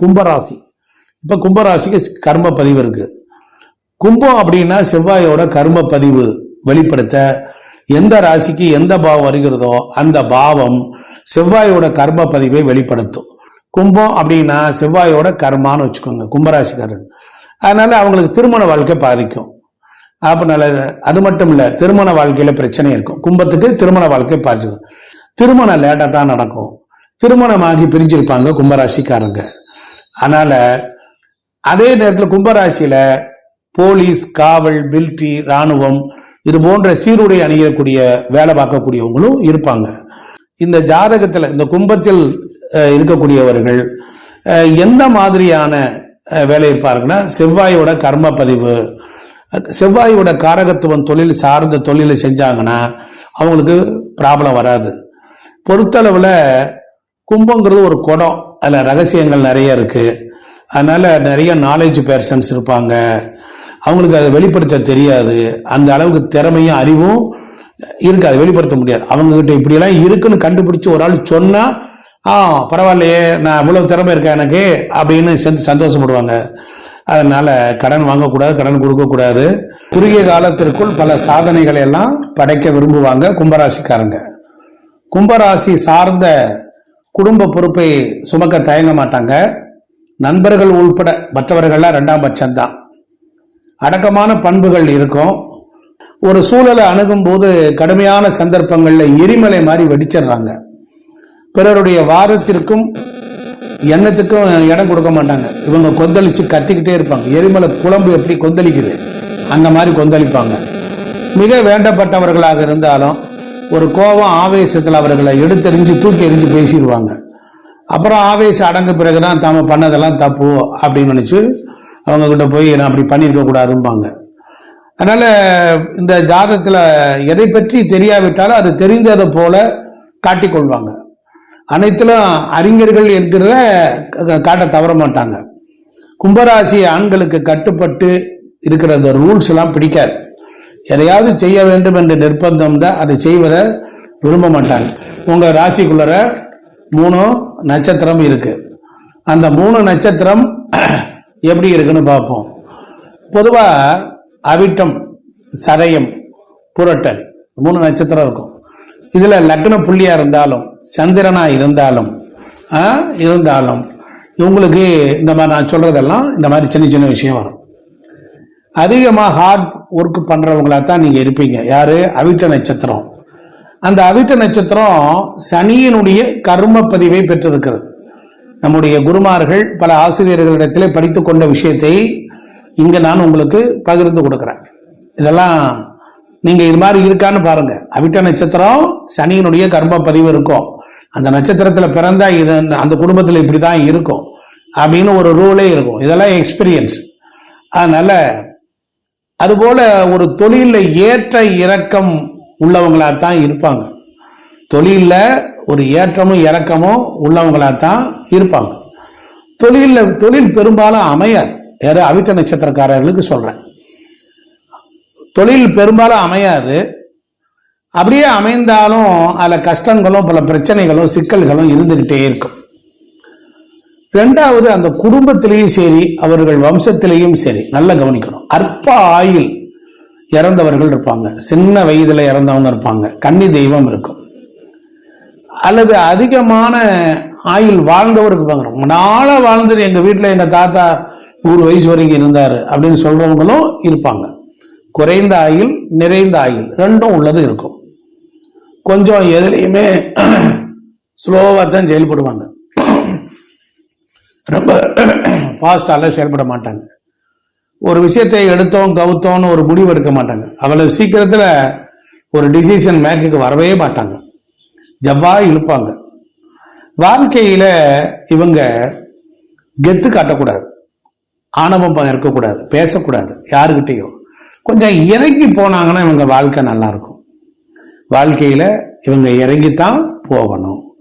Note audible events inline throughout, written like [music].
கும்பராசி. இப்போ கும்பராசிக்கு கர்ம பதிவு இருக்கு. கும்பம் அப்படின்னா செவ்வாயோட கர்ம பதிவு வெளிப்படுத்த எந்த ராசிக்கு எந்த பாவம் வருகிறதோ அந்த பாவம் செவ்வாயோட கர்ம பதிவை வெளிப்படுத்தும். கும்பம் அப்படின்னா செவ்வாயோட கர்மான்னு வச்சுக்கோங்க கும்பராசிக்காரன் அதனால அவங்களுக்கு திருமண வாழ்க்கை பாதிக்கும். அதனால அது மட்டும் இல்லை திருமண வாழ்க்கையில் பிரச்சனை இருக்கும். கும்பத்துக்கு திருமண வாழ்க்கை பாதிக்கும் திருமணம் லேட்டாக தான் நடக்கும். திருமணமாகி பிரிஞ்சிருப்பாங்க கும்பராசிக்காரங்க. அதனால அதே நேரத்தில் கும்பராசியில போலீஸ் காவல் மிலிட்ரி ராணுவம் இது போன்ற சீருடை அணியக்கூடிய வேலை பார்க்கக்கூடியவங்களும் இருப்பாங்க. இந்த ஜாதகத்தில் இந்த கும்பத்தில் இருக்கக்கூடியவர்கள் எந்த மாதிரியான வேலை இருப்பாருன்னா செவ்வாயோட கர்ம பதிவு செவ்வாயோட காரகத்துவம் தொழில் சார்ந்த தொழிலை செஞ்சாங்கன்னா அவங்களுக்கு ப்ராப்ளம் வராது. பொறுத்தளவில் கும்பங்கிறது ஒரு குடம். அதில் ரகசியங்கள் நிறைய இருக்குது அதனால் நிறைய நாலேஜ் பர்சன்ஸ் இருப்பாங்க. அவங்களுக்கு அதை வெளிப்படுத்த தெரியாது. அந்த அளவுக்கு திறமையும் அறிவும் இருக்காது வெளிப்படுத்த முடியாது. அவங்கக்கிட்ட இப்படியெல்லாம் இருக்குன்னு கண்டுபிடிச்சி ஒரு ஆள் சொன்னால் ஆ பரவாயில்லையே நான் இவ்வளோ திறமை இருக்கேன் எனக்கு? அப்படின்னு சேர்ந்து சந்தோஷப்படுவாங்க. அதனால் கடன் வாங்கக்கூடாது கடன் கொடுக்கக்கூடாது. குறுகிய காலத்திற்குள் பல சாதனைகளை எல்லாம் படைக்க விரும்புவாங்க கும்பராசிக்காரங்க. கும்பராசி சார்ந்த குடும்ப பொறுப்பை சுமக்க தயங்க மாட்டாங்க. நண்பர்கள் உள்பட மற்றவர்கள்லாம் ரெண்டாம் பட்சம்தான். அடக்கமான பண்புகள் இருக்கும். ஒரு சூழலை அணுகும் போது கடுமையான சந்தர்ப்பங்களில் எரிமலை மாதிரி வெடிச்சிடுறாங்க. பிறருடைய வாதத்திற்கும் எண்ணத்துக்கும் இடம் கொடுக்க மாட்டாங்க. இவங்க கொந்தளிச்சு கத்திக்கிட்டே இருப்பாங்க. எரிமலை குழம்பு எப்படி கொந்தளிக்குது? அந்த மாதிரி கொந்தளிப்பாங்க. மிக வேண்டப்பட்டவர்களாக இருந்தாலும் ஒரு கோபம் ஆவேசத்தில் அவர்களை எடுத்தெறிஞ்சு தூக்கி எறிஞ்சு பேசிடுவாங்க. அப்புறம் ஆவேசம் அடங்க பிறகுதான் தாம பண்ணதெல்லாம் தப்பு அப்படின்னு நினச்சி அவங்க கிட்ட போய் நான் அப்படி பண்ணியிருக்க கூடாதும்பாங்க. அதனால இந்த ஜாதகத்துல எதை பற்றி தெரியாவிட்டாலும் அது தெரிந்ததை போல காட்டிக்கொள்வாங்க அனைத்திலும் அறிஞர்கள் என்கிறத காட்ட தவற மாட்டாங்க. கும்பராசி ஆண்களுக்கு கட்டுப்பட்டு இருக்கிற அந்த ரூல்ஸ் எல்லாம் பிடிக்காது. எதையாவது செய்ய வேண்டும் என்ற நிர்பந்தம் தான் அதை செய்வதை விரும்ப மாட்டாங்க. உங்கள் ராசிக்குள்ளர மூணு நட்சத்திரம் இருக்குது அந்த மூணு நட்சத்திரம் [clears throat] எப்படி இருக்குன்னு பார்ப்போம். பொதுவாக அவிட்டம் சதயம் புரட்டல் மூணு நட்சத்திரம் இருக்கும். இதில் லக்ன புள்ளியாக இருந்தாலும் சந்திரனா இருந்தாலும் இருந்தாலும் இவங்களுக்கு இந்த மாதிரி நான் சொல்கிறதெல்லாம் இந்த மாதிரி சின்ன சின்ன விஷயம் வரும். அதிகமாக ஹார்ட் ஒர்க் பண்ணுறவங்களா தான் நீங்கள் இருப்பீங்க. யார்? அவிட்ட நட்சத்திரம். அந்த அவிட்ட நட்சத்திரம் சனியினுடைய கர்ம பதிவை பெற்றிருக்கிறது. நம்முடைய குருமார்கள் பல ஆசிரியர்களிடத்திலே படித்து கொண்ட விஷயத்தை இங்கே நான் உங்களுக்கு பகிர்ந்து கொடுக்குறேன். இதெல்லாம் நீங்கள் இது மாதிரி இருக்கான்னு பாருங்கள் அவிட்ட நட்சத்திரம் சனியினுடைய கர்ம பதிவு இருக்கும். அந்த நட்சத்திரத்தில் பிறந்தா இது அந்த குடும்பத்தில் இப்படி தான் இருக்கும். அப்படின்னு ஒரு ரூலே இருக்கும். இதெல்லாம் எக்ஸ்பீரியன்ஸ் அதனால் அதுபோல ஒரு தொழிலில் ஏற்ற இறக்கம் உள்ளவங்களாக தான் இருப்பாங்க. தொழிலில் ஒரு ஏற்றமும் இறக்கமும் உள்ளவங்களா தான் இருப்பாங்க. தொழிலில் தொழில் பெரும்பாலும் அமையாது. யார்? அவிட்ட நட்சத்திரக்காரர்களுக்கு சொல்கிறேன் தொழில் பெரும்பாலும் அமையாது. அப்படியே அமைந்தாலும் அதில் கஷ்டங்களும் பல பிரச்சனைகளும் சிக்கல்களும் இருந்துக்கிட்டே இருக்கும். ரெண்டாவது அந்த குடும்பத்திலையும் சரி அவர்கள் வம்சத்திலையும் சரி நல்லா கவனிக்கணும். அற்ப ஆயுள் இறந்தவர்கள் இருப்பாங்க. சின்ன வயதில் இறந்தவங்க இருப்பாங்க. கன்னி தெய்வம் இருக்கும். அல்லது அதிகமான ஆயுள் வாழ்ந்தவர் இருப்பாங்க. ரொம்ப நாளாக வாழ்ந்துட்டு எங்கள் வீட்டில் எங்கள் தாத்தா நூறு வயசு வரைக்கும் இருந்தார் அப்படின்னு சொல்கிறவங்களும் இருப்பாங்க. குறைந்த ஆயுள் நிறைந்த ஆயுள் ரெண்டும் உள்ளது இருக்கும். கொஞ்சம் எதுலேயுமே ஸ்லோவாக [clears throat] தான் செயல்படுவாங்க. ரொம்ப ஃபாஸ்டால செயல்பட மாட்டாங்க. ஒரு விஷயத்தை எடுத்தோம் கவுத்தோம்னு ஒரு முடிவு எடுக்க மாட்டாங்க. அவ்வளவு சீக்கிரத்தில் ஒரு டிசிஷன் மேக்குக்கு வரவே மாட்டாங்க. ஜவ்வா இழுப்பாங்க. வாழ்க்கையில் இவங்க கெத்து காட்டக்கூடாது. ஆணவம் இருக்கக்கூடாது. பேசக்கூடாது. யாருக்கிட்டேயும் கொஞ்சம் இறங்கி போனாங்கன்னா இவங்க வாழ்க்கை நல்லாயிருக்கும் வாழ்க்கையில் இவங்க இறங்கித்தான் போகணும்.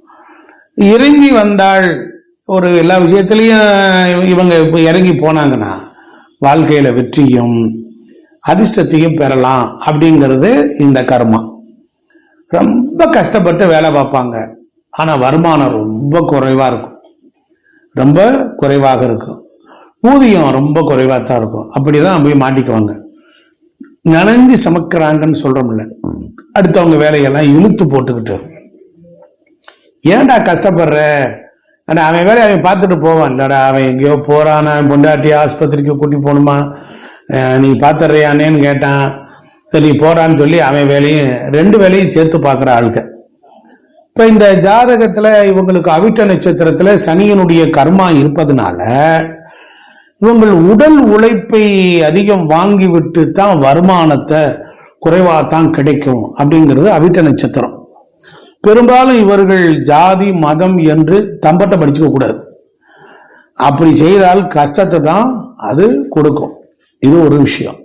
இறங்கி வந்தால் ஒரு எல்லா விஷயத்துலையும் இவங்க இப்போ இறங்கி போனாங்கன்னா வாழ்க்கையில வெற்றியும் அதிர்ஷ்டத்தையும் பெறலாம் அப்படிங்கிறது இந்த கர்மா. ரொம்ப கஷ்டப்பட்டு வேலை பார்ப்பாங்க. ஆனால் வருமானம் ரொம்ப குறைவாக இருக்கும். ரொம்ப குறைவாக இருக்கும். ஊதியம் ரொம்ப குறைவாக தான் இருக்கும். அப்படி தான் போய் மாட்டிக்குவாங்க. நனைஞ்சு சமைக்கிறாங்கன்னு சொல்கிறோம்ல அடுத்தவங்க வேலையெல்லாம் இழுத்து போட்டுக்கிட்டு. ஏன்டா கஷ்டப்படுற? ஆனால் அவன் வேலையை அவன் பார்த்துட்டு போவான். இல்லடா அவன் எங்கேயோ போகிறான் அவன் பொண்டாட்டி ஆஸ்பத்திரிக்கு கூட்டி போகணுமா? நீ பார்த்துறியானேன்னு கேட்டான். சரி போகிறான்னு சொல்லி அவன் வேலையும் ரெண்டு வேலையும் சேர்த்து பார்க்குற ஆளுக்கு இப்போ இந்த ஜாதகத்தில் இவங்களுக்கு அவிட்ட நட்சத்திரத்தில் சனியனுடைய கர்மா இருப்பதனால இவங்கள் உடல் உழைப்பை அதிகம் வாங்கிவிட்டு தான் வருமானத்தை குறைவாக தான் கிடைக்கும் அப்படிங்கிறது அவிட்ட நட்சத்திரம். பெரும்பாலும் இவர்கள் ஜாதி மதம் என்று தம்பட்டை படிச்சுக்க கூடாது. அப்படி செய்தால் கஷ்டத்தை தான் அது கொடுக்கும். இது ஒரு விஷயம்.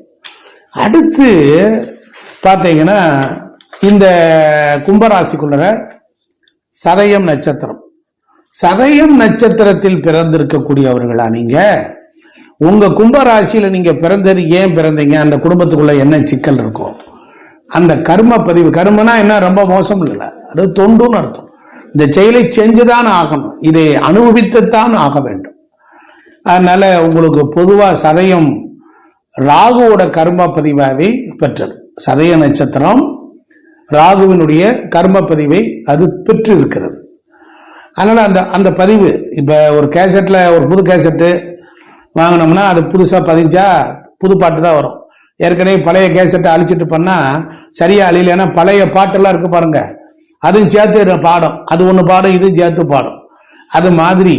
அடுத்து பார்த்தீங்கன்னா இந்த கும்பராசிக்குள்ளர சதயம் நட்சத்திரம். சதயம் நட்சத்திரத்தில் பிறந்திருக்கக்கூடியவர்களா நீங்க? உங்க கும்பராசியில நீங்க பிறந்தது ஏன் பிறந்தீங்க? அந்த குடும்பத்துக்குள்ள என்ன சிக்கல் இருக்கும் அந்த கர்ம பதிவு கர்மனா என்ன? ரொம்ப மோசம் இல்லை அது தொண்டுன்னு அர்த்தம். இந்த செயலை செஞ்சுதான் ஆகணும். இதை அனுபவித்துத்தான் ஆக வேண்டும். அதனால உங்களுக்கு பொதுவாக சதயம் ராகுவோட கர்ம பதிவாகவே பெற்றது. சதய நட்சத்திரம் ராகுவினுடைய கர்ம பதிவை அது பெற்று இருக்கிறது அதனால் அந்த அந்த பதிவு இப்போ ஒரு கேசட்டில் ஒரு புது கேசட்டு வாங்கினோம்னா அது புதுசாக பதிஞ்சா புது பாட்டு தான் வரும். ஏற்கனவே பழைய கேசட்டை அழிச்சிட்டு பண்ணால் சரியா அழியலைன்னா பழைய பாட்டெல்லாம் இருக்கு பாருங்க. அதுவும் சேர்த்து பாடம். அது ஒன்று பாடம் இதுவும் சேர்த்து பாடம். அது மாதிரி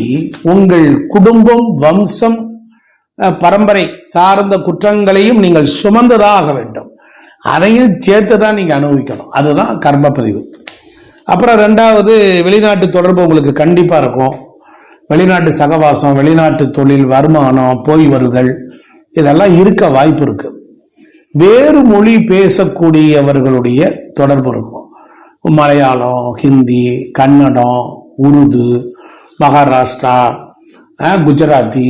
உங்கள் குடும்பம் வம்சம் பரம்பரை சார்ந்த குற்றங்களையும் நீங்கள் சுமந்துதான் ஆக வேண்டும். அதையும் சேர்த்து தான் நீங்கள் அனுபவிக்கணும். அதுதான் கர்ம பதிவு அப்புறம் ரெண்டாவது வெளிநாட்டு தொடர்பு உங்களுக்கு கண்டிப்பாக இருக்கும். வெளிநாட்டு சகவாசம் வெளிநாட்டு தொழில் வருமானம் போய் வருதல் இதெல்லாம் இருக்க வாய்ப்பு இருக்குது வேறு மொழி பேசக்கூடியவர்களுடைய தொடர்பு இருக்கும். மலையாளம் ஹிந்தி கன்னடம் உருது மகாராஷ்டிரா குஜராத்தி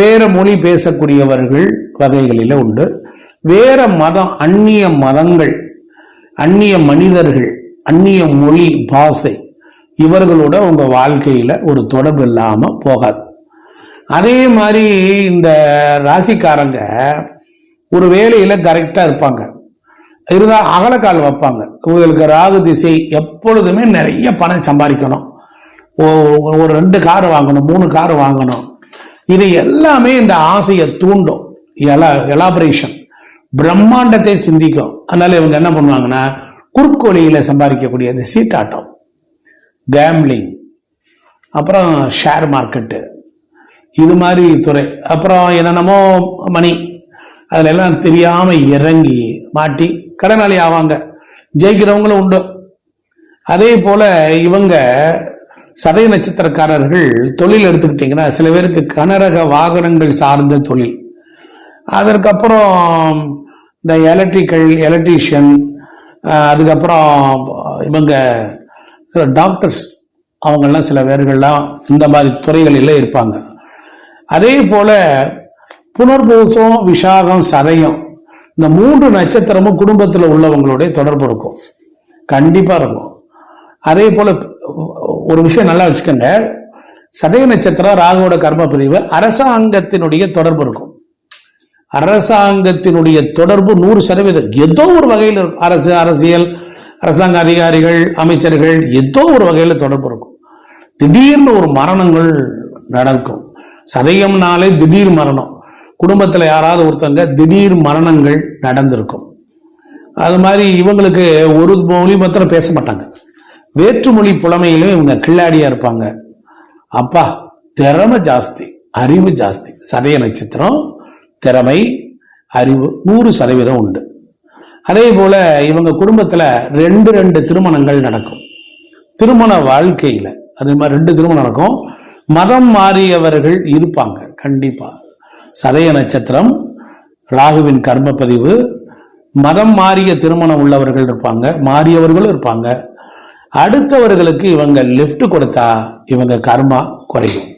வேறு மொழி பேசக்கூடியவர்கள் வகைகளில் உண்டு. வேற மதம் அந்நிய மதங்கள் அந்நிய மனிதர்கள் அந்நிய மொழி பாஷை இவர்களோட உங்கள் வாழ்க்கையில் ஒரு தொடர்பு இல்லாமல் போகாது. அதே மாதிரி இந்த ராசிக்காரங்க ஒரு வேலையில கரெக்டா இருப்பாங்க. இருந்தா அகலக்கால் வைப்பாங்க. இவங்களுக்கு ராகு திசை எப்பொழுதுமே நிறைய பணம் சம்பாதிக்கணும். ஓ- ஒரு ரெண்டு கார் வாங்கணும் மூணு கார் வாங்கணும். இது எல்லாமே இந்த ஆசையை தூண்டும். எலா எலாபரேஷன் பிரம்மாண்டத்தை சிந்திக்கும். அதனால இவங்க என்ன பண்ணுவாங்கன்னா குறுக்கோழியில சம்பாதிக்கக்கூடிய இந்த சீட்டாட்டம் கேம்லிங் அப்புறம் ஷேர் மார்க்கெட்டு இது மாதிரி துறை. அப்புறம் என்னென்னமோ மணி அதிலெல்லாம் எல்லாம் இறங்கி மாட்டி கடனாளி ஆவாங்க. ஜெயிக்கிறவங்களும் உண்டு. அதே போல் இவங்க சதய நட்சத்திரக்காரர்கள் தொழில் எடுத்துக்கிட்டிங்கன்னா சில பேருக்கு கனரக வாகனங்கள் சார்ந்த தொழில். அதற்கப்புறம் இந்த எலக்ட்ரிக்கல் எலக்ட்ரீஷியன் அதுக்கப்புறம் இவங்க டாக்டர்ஸ் அவங்கெல்லாம் சில பேர்கள்லாம் இந்த மாதிரி துறைகளில் இருப்பாங்க. அதே போல் புனர்பூசம் விஷாகம் சதயம். இந்த மூன்று நட்சத்திரமும் குடும்பத்தில் உள்ளவங்களுடைய தொடர்பு இருக்கும். கண்டிப்பாக இருக்கும். அதே போல் ஒரு விஷயம் நல்லா வச்சுக்கோங்க. சதய நட்சத்திரம் ராகுவோட கர்ம பிரிவு அரசாங்கத்தினுடைய தொடர்பு இருக்கும். அரசாங்கத்தினுடைய தொடர்பு நூறு சதவீதம். ஏதோ ஒரு வகையில் இருக்கும். அரசு அரசியல் அரசாங்க அதிகாரிகள் அமைச்சர்கள் ஏதோ ஒரு வகையில் தொடர்பு இருக்கும். திடீர்னு ஒரு மரணங்கள் நடக்கும். சதயம்னாலே திடீர் மரணம். குடும்பத்தில் யாராவது ஒருத்தங்க திடீர் மரணங்கள் நடந்திருக்கும். அது மாதிரி இவங்களுக்கு ஒரு மொழி மாத்திரம் பேச மாட்டாங்க. வேற்றுமொழி புலமையிலும் இவங்க கில்லாடியா இருப்பாங்க. அப்பா திறமை ஜாஸ்தி அறிவு ஜாஸ்தி. சதய நட்சத்திரம் திறமை அறிவு நூறு சதவீதம் உண்டு. அதே போல இவங்க குடும்பத்துல ரெண்டு ரெண்டு திருமணங்கள் நடக்கும். திருமண வாழ்க்கையில அதே மாதிரி ரெண்டு திருமணம் நடக்கும். மதம் மாறியவர்கள் இருப்பாங்க கண்டிப்பாக சதய நட்சத்திரம் ராகுவின் கர்ம பதிவு மதம் மாறிய திருமணம் உள்ளவர்கள் இருப்பாங்க மாறியவர்களும் இருப்பாங்க. அடுத்தவர்களுக்கு இவங்க லிஃப்ட் கொடுத்தா இவங்க கர்மா குறையும்.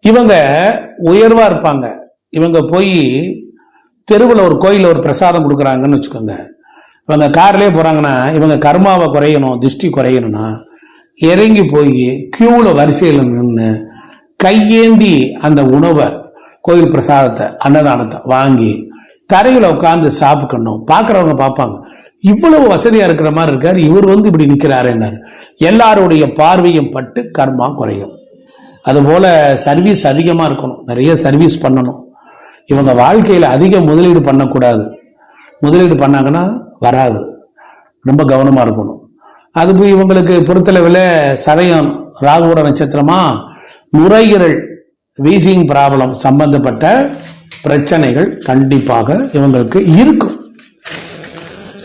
இவங்க உயர்வா இருப்பாங்க. இவங்க போய் தெருவில் ஒரு கோயிலில் ஒரு பிரசாதம் கொடுக்குறாங்கன்னு வச்சுக்கோங்க. இவங்க கார்லேயே போறாங்கன்னா இவங்க கர்மாவை குறையணும் திருஷ்டி குறையணும்னா இறங்கி போய் கியூவில் வரிசையில் நின்று கையேந்தி அந்த உணவை கோயில் பிரசாதத்தை அன்னதானத்தை வாங்கி தரையில் உட்காந்து சாப்பிடணும். பார்க்குறவங்க பார்ப்பாங்க. இவ்வளவு வசதியாக இருக்கிற மாதிரி இருக்கார். இவர் வந்து இப்படி நிற்கிறாருன்னாரு எல்லாருடைய பார்வையும் பட்டு கர்மா குறையும். அதுபோல் சர்வீஸ் அதிகமாக இருக்கணும். நிறைய சர்வீஸ் பண்ணணும். இவங்க வாழ்க்கையில் அதிக முதலீடு பண்ணக்கூடாது. முதலீடு பண்ணாங்கன்னா வராது. ரொம்ப கவனமாக இருக்கணும். அது போய் இவங்களுக்கு பொறுத்தளவில் சதயம் ராகுவோட நட்சத்திரமா நுரையீரல் வீசிங் ப்ராப்ளம் சம்பந்தப்பட்ட பிரச்சனைகள் கண்டிப்பாக இவங்களுக்கு இருக்கும்.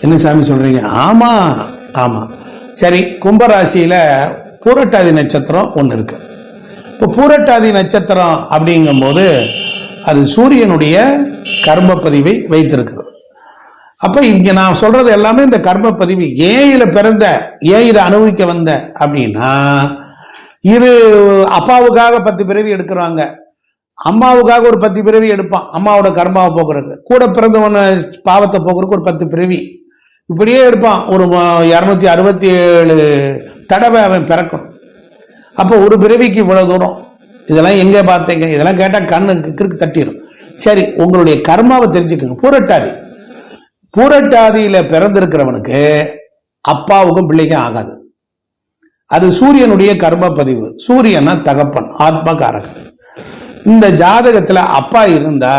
என்ன சாமி சொல்றீங்க? ஆமா ஆமா. சரி கும்பராசியில பூரட்டாதி நட்சத்திரம் ஒன்று இருக்கு. இப்போ பூரட்டாதி நட்சத்திரம் அப்படிங்கும்போது அது சூரியனுடைய கர்ம பதிவை வைத்திருக்கிறது. அப்ப இங்க நான் சொல்றது எல்லாமே இந்த கர்ம பதிவு பிறந்த ஏன் இதை அனுபவிக்க வந்த அப்படின்னா இது அப்பாவுக்காக பத்து பிறவி எடுக்கிறாங்க. அம்மாவுக்காக ஒரு பத்து பிறவி எடுப்பான். அம்மாவோட கர்மாவை போக்குறதுக்கு. கூட பிறந்தவன பாவத்தை போக்குறதுக்கு ஒரு பத்து பிறவி. இப்படியே எடுப்பான். ஒரு இரநூத்தி அறுபத்தி ஏழு தடவை அவன் பிறக்கணும். அப்போ ஒரு பிறவிக்கு இவ்வளோ தூரம்? இதெல்லாம் எங்கே பார்த்தீங்க? இதெல்லாம் கேட்டால் கண்ணுக்கு கிறுக்கு தட்டிடும். சரி உங்களுடைய கர்மாவை தெரிஞ்சுக்கோங்க. பூரட்டாதி. பூரட்டாதியில் பிறந்திருக்கிறவனுக்கு அப்பாவுக்கும் பிள்ளைக்கும் ஆகாது. அது சூரியனுடைய கர்ம பதிவு சூரியனா தகப்பன் ஆத்மகாரகன். இந்த ஜாதகத்துல அப்பா இருந்தா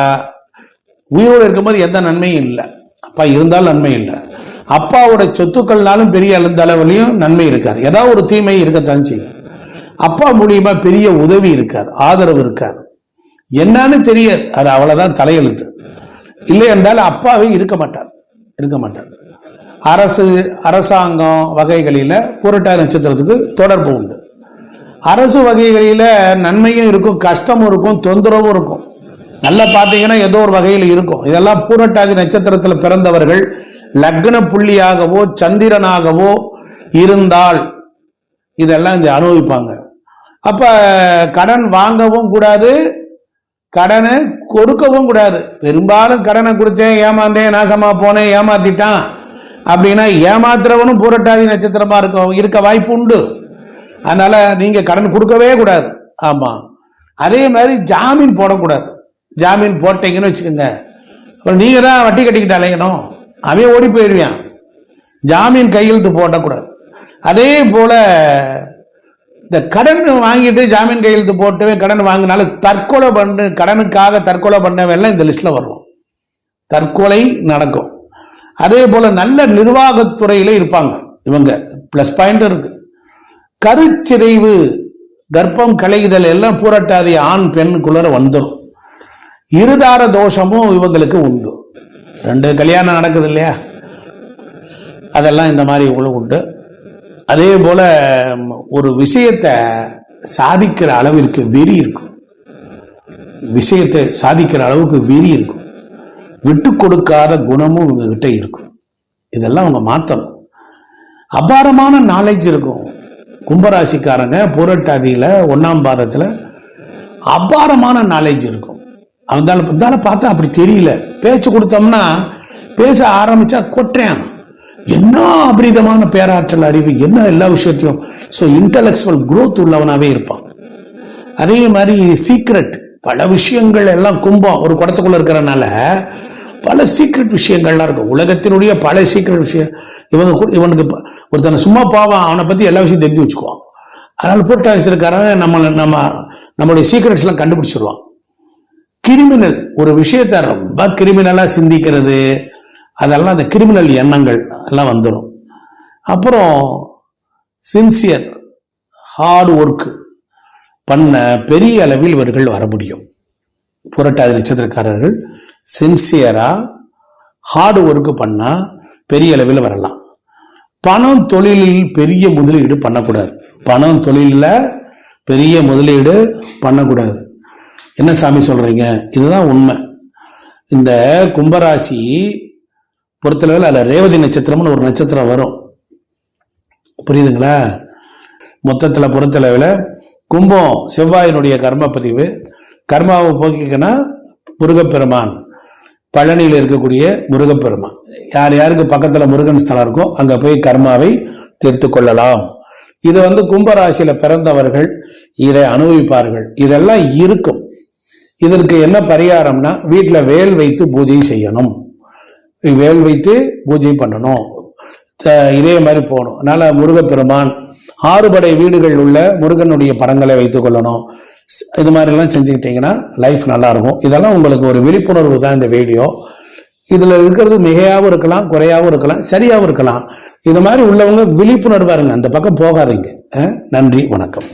உயிரோடு இருக்கும்போது எந்த நன்மையும் இல்லை. அப்பா இருந்தாலும் நன்மை இல்லை. அப்பாவோட சொத்துக்கள்னாலும் பெரிய அளவுலையும் நன்மை இருக்காது. ஏதாவது ஒரு தீமை இருக்கத்தான் செய்யும். அப்பா மூலியமா பெரிய உதவி இருக்காது ஆதரவு இருக்காது. என்னன்னு தெரியாது. அது அவ்வளவுதான் தலையெழுத்து. இல்லை என்றால் அப்பாவே இருக்க மாட்டார். இருக்க மாட்டார். அரசு அரசாங்கம் வகைகளில் புரட்டாதி நட்சத்திரத்துக்கு தொடர்பு உண்டு. அரசு வகைகளில் நன்மையும் இருக்கும் கஷ்டமும் இருக்கும் தொந்தரவும் இருக்கும். நல்லா பார்த்தீங்கன்னா ஏதோ ஒரு வகையில் இருக்கும். இதெல்லாம் பூரட்டாதி நட்சத்திரத்தில் பிறந்தவர்கள் லக்ன புள்ளியாகவோ சந்திரனாகவோ இருந்தால் இதெல்லாம் இந்த அனுபவிப்பாங்க. அப்போ கடன் வாங்கவும் கூடாது கடனை கொடுக்கவும் கூடாது. பெரும்பாலும் கடனை கொடுத்தேன் ஏமாந்தேன் நாசமாக போனேன் ஏமாத்திட்டான். அப்படின்னா ஏமாத்துறவனும் பூரட்டாதி நட்சத்திரமா இருக்கும் இருக்க வாய்ப்பு உண்டு. அதனால நீங்க கடன் கொடுக்கவே கூடாது. ஆமா. அதே மாதிரி ஜாமீன் போடக்கூடாது. ஜாமீன் போட்டீங்கன்னு வச்சுக்கோங்க. அப்புறம் நீங்க தான் வட்டி கட்டிக்கிட்டு அலையணும். அவன் ஓடி போயிடுவான். ஜாமீன் கையெழுத்து போடக்கூடாது. அதே போல இந்த கடன் வாங்கிட்டு ஜாமீன் கையெழுத்து போட்டு கடன் வாங்கினால தற்கொலை பண்ணு கடனுக்காக தற்கொலை பண்ணவெல்லாம் இந்த லிஸ்ட்ல வரும் தற்கொலை நடக்கும். அதே போல நல்ல நிர்வாகத்துறையில இருப்பாங்க. இவங்க பிளஸ் பாயிண்ட் இருக்கு. கருச்சிதைவு கர்ப்பம் களைதல் எல்லாம் பூரட்டாதி ஆண் பெண்ணுக்குள்ளார வந்துடும் இருதார தோஷமும் இவங்களுக்கு உண்டு. ரெண்டு கல்யாணம் நடக்குது இல்லையா? அதெல்லாம் இந்த மாதிரி இவ்வளவு உண்டு. அதே போல ஒரு விஷயத்தை சாதிக்கிற அளவிற்கு வெறி இருக்கும். விஷயத்தை சாதிக்கிற அளவுக்கு வெறி இருக்கும். விட்டு கொடுக்காத குணமும் இவங்ககிட்ட இருக்கும். இதெல்லாம் அவங்க மாற்றணும் அபாரமான நாலேஜ் இருக்கும். கும்பராசிக்காரங்க பூரட்டாதியில ஒன்றாம் பாதத்தில் அபாரமான நாலேஜ் இருக்கும். அவந்தால இருந்தால பார்த்தா அப்படி தெரியல. பேச்சு கொடுத்தோம்னா பேச ஆரம்பிச்சா கொட்டுறேன். என்ன அபரிதமான பேராற்றல் அறிவு என்ன எல்லா விஷயத்தையும். ஸோ இன்டலெக்சுவல் குரோத் உள்ளவனாகவே இருப்பான். அதே மாதிரி சீக்ரெட் பல விஷயங்கள் எல்லாம் கும்பம் ஒரு குடத்துக்குள்ளே இருக்கிறனால பல சீக்ரெட் விஷயங்கள்லாம் இருக்கும் உலகத்தினுடைய பல சீக்ரெட் விஷயம். இவங்க கூட இவனுக்கு ஒருத்தனை சும்மா பாவான் அவனை பற்றி எல்லா விஷயம் தெரிஞ்சு வச்சுக்குவான். அதனால் போட்டாசி இருக்காரங்க நம்ம நம்ம நம்மளுடைய சீக்ரெட்ஸ்லாம் கண்டுபிடிச்சிருவான். கிரிமினல் ஒரு விஷயத்தை ரொம்ப கிரிமினலாக சிந்திக்கிறது. அதெல்லாம் அந்த கிரிமினல் எண்ணங்கள் எல்லாம் வந்துடும் அப்புறம் சின்சியர் ஹார்ட் ஒர்க்கு பண்ண பெரிய அளவில் இவர்கள் வர முடியும். புரட்டாதி நட்சத்திரக்காரர்கள் சின்சியராக ஹார்ட் ஒர்க்கு பண்ணால் பெரிய அளவில் வரலாம். பணம் தொழிலில் பெரிய முதலீடு பண்ணக்கூடாது. பணம் தொழிலில் பெரிய முதலீடு பண்ணக்கூடாது. என்ன சாமி சொல்கிறீங்க இதுதான் உண்மை. இந்த கும்பராசி பொறுத்தளவில் அதில் ரேவதி நட்சத்திரம்னு ஒரு நட்சத்திரம் வரும். புரியுதுங்களா? மொத்தத்தில் பொறுத்தளவில் கும்பம் செவ்வாயினுடைய கர்ம பதிவு கர்மாவை போக்கிக்கன்னா முருகப்பெருமான். பழனியில் இருக்கக்கூடிய முருகப்பெருமான். யார் யாருக்கு பக்கத்தில் முருகன் ஸ்தலம் இருக்கோ அங்கே போய் கர்மாவை தீர்த்து கொள்ளலாம். இது வந்து கும்பராசியில் பிறந்தவர்கள் இதை அனுபவிப்பார்கள். இதெல்லாம் இருக்கும். இதற்கு என்ன பரிகாரம்னா வீட்டில் வேல் வைத்து பூஜை செய்யணும். வேல் வைத்து பூஜை பண்ணணும். இதே மாதிரி போகணும். அதனால முருகப்பெருமான் ஆறுபடை வீடுகள் உள்ள முருகனுடைய படங்களை வைத்துக் கொள்ளணும். இது மாதிரிலாம் செஞ்சுக்கிட்டிங்கன்னா லைஃப் நல்லாயிருக்கும். இதெல்லாம் உங்களுக்கு ஒரு விழிப்புணர்வு தான் இந்த வீடியோ இதில் இருக்கிறது மிகையாகவும் இருக்கலாம் குறையாகவும் இருக்கலாம் சரியாகவும் இருக்கலாம். இது மாதிரி உள்ளவங்க விழிப்புணர்வாருங்க அந்த பக்கம் போகாதீங்க. நன்றி வணக்கம்.